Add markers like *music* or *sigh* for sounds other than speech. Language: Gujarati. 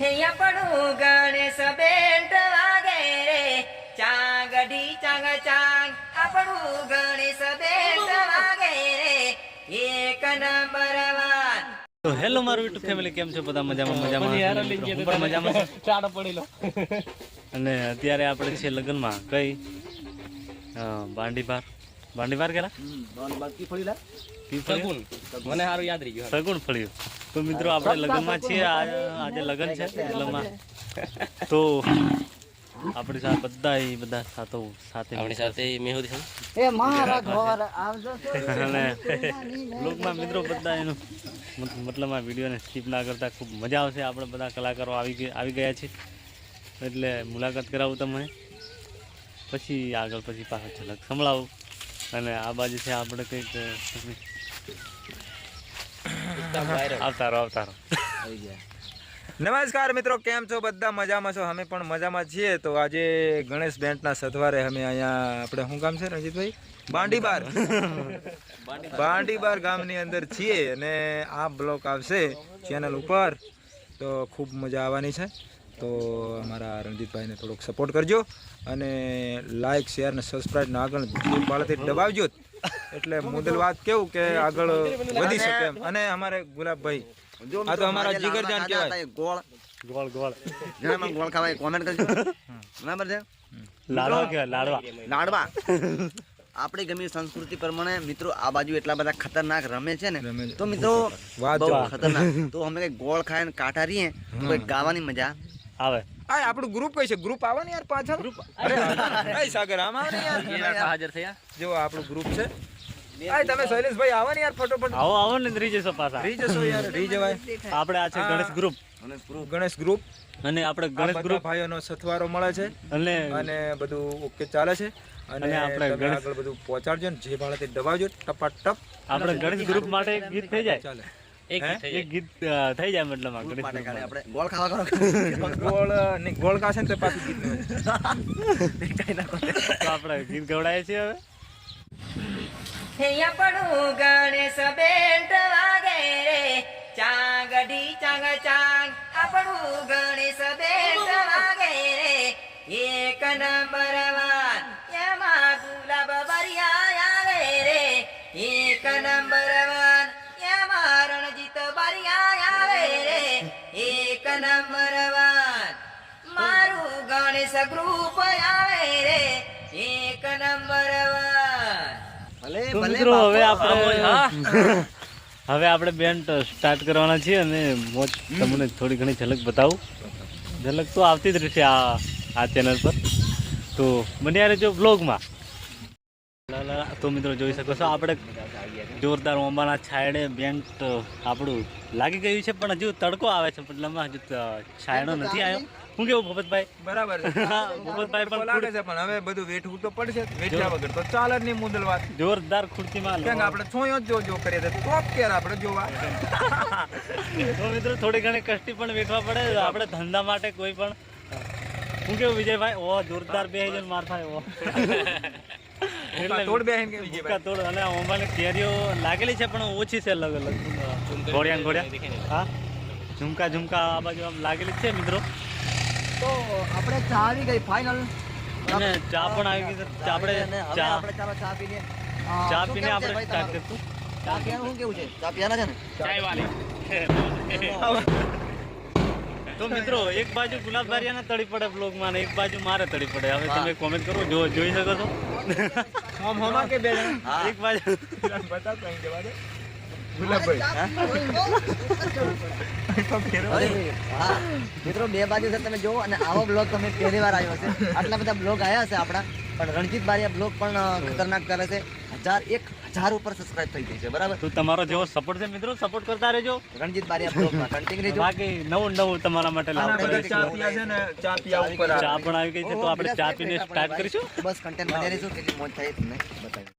અહીંયા પડું ગણેશ બેન્ટ વાગે રે. ચાંગડી ચાંગ ચાંગ આપણું ગણેશ બેન્ટ વાગે રે. એક નંબર વાન તો હેલો મારું યુટ્યુબ ફેમિલી કેમ છો? બધા મજામાં મજામાં. હું પણ મજામાં ચાડો પડી લો અને અત્યારે આપણે છે લગ્નમાં. કઈ? અ, બાંડીબાર બાંડીબાર કેલા સગુન. મને સારું યાદ રહી ગયું. સગુણ ફળ્યું. તો મિત્રો આપણે લગ્નમાં છીએ. આ- આજે લગ્ન છે લગ્નમાં. તો આપણી સાથે બધા બધા સાથો સાથે આપણી સાથે મેહુદી છે. એ મારા ઘર આવજો અને લોકમાં મિત્રો બધા એનું મત- મતલબ આ વિડીયોને સ્કીપ ના કરતા ખૂબ મજા આવશે. આપણે બધા કલાકારો આવી ગયા આવી ગયા છે એટલે મુલાકાત કરાવું તમને. પછી આગળ પછી પાછળ ઝલક સંભળાવું. અને આ બાજુ છે આપણે કંઈક આવતારો આવતારો. નમસ્કાર મિત્રો કેમ છો? બધા મજામાં છો? અમે પણ મજામાં છીએ. તો આજે ગણેશ બેન્ટના સથવારે અમે અહીંયા આપણે શું ગામ છે રણજીતભાઈ? બાંડીબાર. બાંડીબાર ગામની અંદર છીએ અને આ બ્લોક આવશે ચેનલ ઉપર. તો ખૂબ મજા આવવાની છે. તો અમારા રણજીતભાઈને થોડોક સપોર્ટ કરજો અને લાઈક શેર ને સબસ્ક્રાઈબ ને આગળ બાળાથી દબાવજો એટલે મુદલ વાત કેવું કે આગળ વધી શકે અને અમારે ગુલાબભાઈ આ તો અમારા જીગરજાન કહેવાય. ગોળ. ગોળ ગોળ. જેનામાં ગોળ ખાવાય કોમેન્ટ કરજો. બરાબર છે? લાડવા કહેવાય લાડવા. લાડવા. આપણી ગમી સંસ્કૃતિ પ્રમાણે મિત્રો આ બાજુ એટલા બધા ખતરનાક રમે છે ને તો મિત્રો વાત બહુ ખતરનાક. તો અમે કઈ ગોળ ખાય ને કાંઠા રહીએ તો ગાવાની મજા આવે. આ આપણું ગ્રુપ કઈ છે? ગ્રુપ આવે ને યાર પાછળ? ગ્રુપ અરે એ સાગર આમ આવે ને યાર. હાજર થયા. જો આપણું ગ્રુપ છે. આ તમે શૈલેશભાઈ આવો ને યાર ફટોફટ. આવો આવો ને રીજે સો પાછા. રીજે સો યાર રીજે ભાઈ આપણે આ છે ગણેશ ગ્રુપ ગણેશ ગ્રુપ અને આપણે ગણેશ ગ્રુપ ભાઈઓનો સથવારો મળે છે. અને અને બધું ઓકે ચાલે છે. અને આપણે ગણેશ- આગળ બધું પહોંચાડજો ને જે ભાડે તે દબાવજો ટપાટપ. આપણે ગણેશ ગ્રુપ માટે ગીત થઈ જાય. ચાલે. એક ગીત થઈ જાય મતલબ આ ગણેશ માટે group ખાલી માટે. આપણે. ગોળ ખાવા કરો. ગોળ ને ગોળ કાશે ને તો પાછું ગીત *laughs* તો આપણે ગીત ગવડાવીએ છીએ હવે. અહીંયા પડું ગણેશ બેન્ટ વાગે રે. ચાંગડી ચાંગ ચાંગ. આપણું ગણેશ બેન્ટ વાગે રે. એક નંબર ગ્રુપ આવે રે એક નંબર ભલે ભલે હવે. આપણે *laughs* હવે આપણે બેન્ડ સ્ટાર્ટ કરવાના છીએ અને મોજ તમને થોડી ઘણી ઝલક બતાવું. ઝલક તો આવતી જ રહેશે આ આ ચેનલ પર. તો બન્યા રહેજો બ્લોગમાં તો મિત્રો જોઈ શકો છો આપણે જોરદાર ઓંબાના છાયડે બેન્ટ આપણું લાગી ગયું છે પણ હજુ તડકો આવે છે મતલબમાં હજુ છાયડો નથી આવ્યો. હું કેવું ભગતભાઈ બરાબર તડકો પણ લાગે છે પણ હવે બધું વેઠવું તો પડશે. વેઠ્યા વગર તો ચાલે જ નહીં મુદલ વાત. જોરદાર ખુરશીમાં કેમ આપણે છોયો જ જો કરીએ તો ટોપ કેર આપણે જોવા. તો મિત્રો થોડી ઘણી કષ્ટી પણ વેઠવા પડે આપણે ધંધા માટે કોઈ પણ હું કેવું વિજયભાઈ? ઓ જોરદાર બે હજાર માર થાય ઓ. તોડ બે ભૂકા તોડ. અને ઓમાની કેરીઓ લાગેલી છે પણ ઓછી છે અલગ અલગ. ઘોડિયા. ઘોડિયા હા? ઝુમકા ઝુમકા આ બાજુ આમ લાગેલી છે મિત્રો. તો આપણે ચા આવી ગઈ ફાઇનલ અને ચા પણ આવી ગઈ છે. આપણે ચા. આપણે ચાલો ચા પીને ચા પીને આપણે સ્ટાર્ટ? કરશું. ચા પીવાનું શું કેવું છે? ચા પીવાના છે ને? ચાય વાલી તો મિત્રો એક બાજુ ગુલાબ બારિયાને તળી પડે બ્લોગમાં અને એક બાજુ મારે તળી પડે. હવે તમે કોમેન્ટ કરો જો જોઈ શકો છો. હોમ હોમા કે બે એક બાજુ જવા દે મિત્રો બે બાજુ છે તમે જુઓ અને આવો બ્લોગ તમે પહેલી વાર આવ્યો છે. આટલા બધા બ્લોગ આવ્યા છે આપણા. પણ રણજીત બારિયા બ્લોગ પણ ખતરનાક કરે છે. હજાર એક હજાર ઉપર સબસ્ક્રાઇબ થઈ ગઈ છે બરાબર? તો તમારો જેવો સપોર્ટ છે મિત્રો સપોર્ટ કરતા રહેજો. રણજીત બારી બ્લોગમાં કન્ટિન્યુ રહેજો. બાકી નવું નવું તમારા માટે લાવતા ચા પીયા છે ને ચા પીયા ઉપર ચા પણ આવી ગઈ છે તો આપણે ચા પીને સ્ટાર્ટ કરીશું. બસ કન્ટેન્ટ બની રહીશું કેટલી મોજ થાય તમને બતાવી